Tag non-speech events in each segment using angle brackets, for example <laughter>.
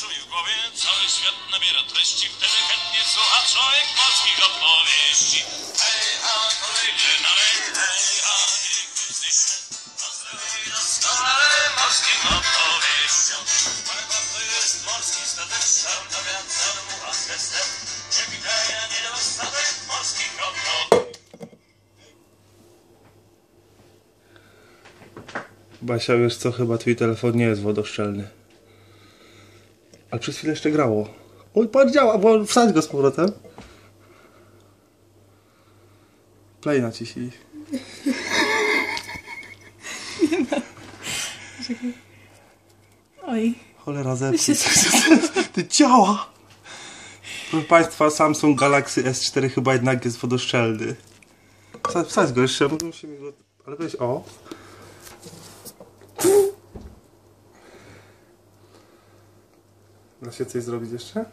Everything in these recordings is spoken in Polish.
szumi w głowie, cały świat nabiera treści, wtedy chętnie słucha człowiek polskich opowieści. Hej, ha, kolejny dalej, hej, dzień krótki. Pozdrowi doskonale morskim opowieściom. Barwa to jest morski statek, czarna wiatr, mucha z gestem. Przewiduje niedostatek morskich opowieści. Basia, wiesz co, chyba twój telefon nie jest wodoszczelny. Ale przez chwilę jeszcze grało. Oj, patrz, działa, bo wsadź go z powrotem. Play naciśnij. Oj. Cholera zepsuć. <laughs> Ty działa! Proszę Państwa, Samsung Galaxy S4 chyba jednak jest wodoszczelny. Wsadź- go jeszcze, bo musimy go... Ale weź, o. Da się coś zrobić jeszcze?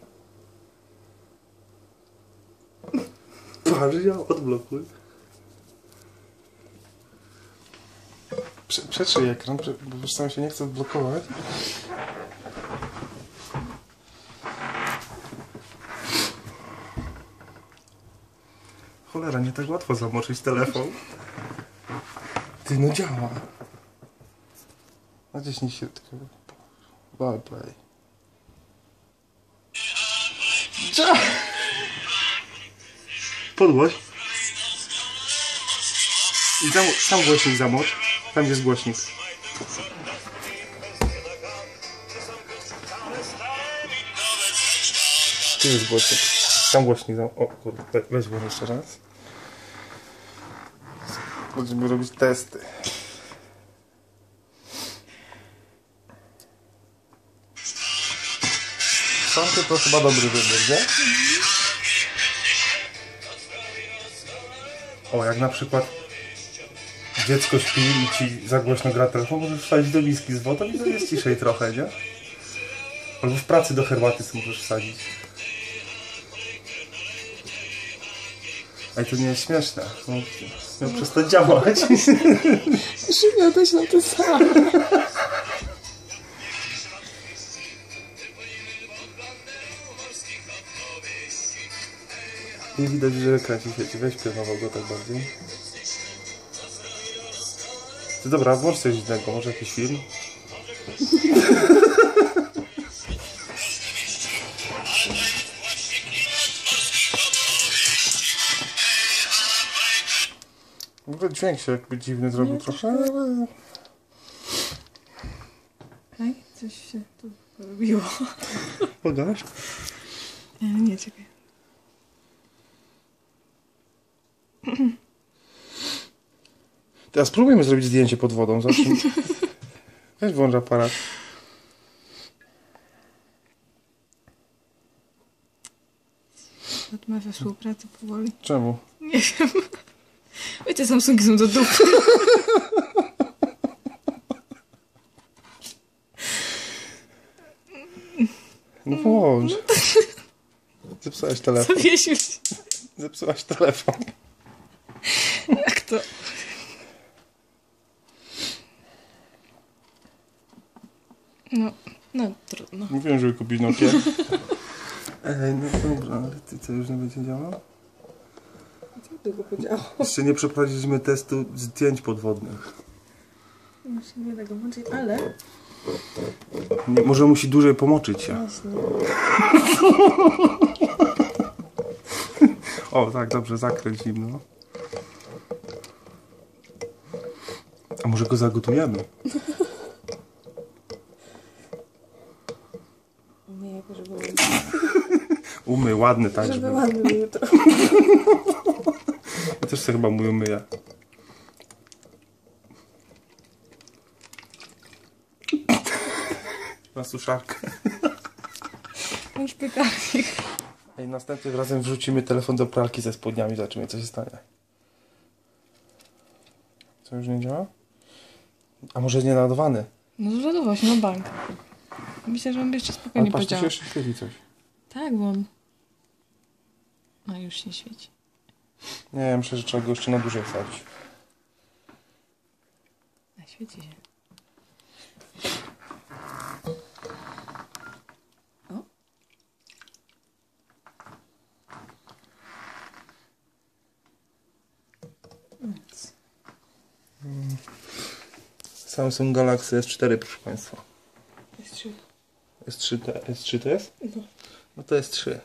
Patrz, działa, odblokuj. Prze przetrzyj ekran, prze bo wiesz, sam się nie chce odblokować. Cholera, nie tak łatwo zamoczyć telefon. Ty, no działa. Naciśnij się tylko. Ball play. Działa! Podgłoś. I tam, tam głośnik zamocz. Tam jest głośnik. Tu jest głośnik. Tam głośnik zamocz. O kurde, we- weź jeszcze raz. Będziemy robić testy. Sądy to chyba dobry wybór, nie? O, jak na przykład dziecko śpi i ci za głośno gra telefon, możesz wsadzić do miski z wodą i to jest ciszej trochę, nie? Albo w pracy do herbaty sobie możesz wsadzić. Ej, to nie jest śmieszne. No, miał przestać działać. Żywia też na to samo. <laughs> Nie widać, że kręci się. Weź pionował go tak bardziej. Ty dobra, włącz coś innego, może jakiś film? W ogóle dźwięk się jakby dziwny zrobił trochę, ale... Ej, coś się tu porobiło. Pogasz? Nie, nie, czekaj. <clears throat> Teraz spróbujmy zrobić zdjęcie pod wodą. Zacznij. <laughs> Weź włącz aparat. Odmawia współpracy powoli. Czemu? Nie wiem. Oj, te Samsungi są do dupy. No włącz. Zepsułaś telefon. Zawiesił się. Zepsułaś telefon. To? No, no trudno. Mówiłem, żeby kupić Nokia. <laughs> Ej, no dobra, ale ty co, już nie będzie działał? Co długo podziało? Jeszcze nie przeprowadziliśmy testu zdjęć podwodnych. Nie tego włączyć, ale... Nie, może musi dłużej pomoczyć się. Właśnie. <laughs> O, tak, dobrze, zakręć nim, no. A może go zagotujemy? Nie, jako żeby, <laughs> Umy, ładny tak, żeby żeby... ładny był jutro. Ja też sobie chyba mój umyję. Na suszarkę. Już pytanie. Ej, następnym razem wrzucimy telefon do pralki ze spodniami, zobaczymy co się stanie. Co już nie działa? A może jest nienaładowany? No zładował się, no bank. Myślę, że on by jeszcze spokojnie Ale patrz, tu powiedział. świeci coś. Tak, bo on... No już się świeci. Nie, ja myślę, że trzeba go jeszcze na dłużej wsadzić. A świeci się. O. Samsung Galaxy S4, proszę Państwa. Jest trzy. S3, te- S3 to jest? No. No to jest 3.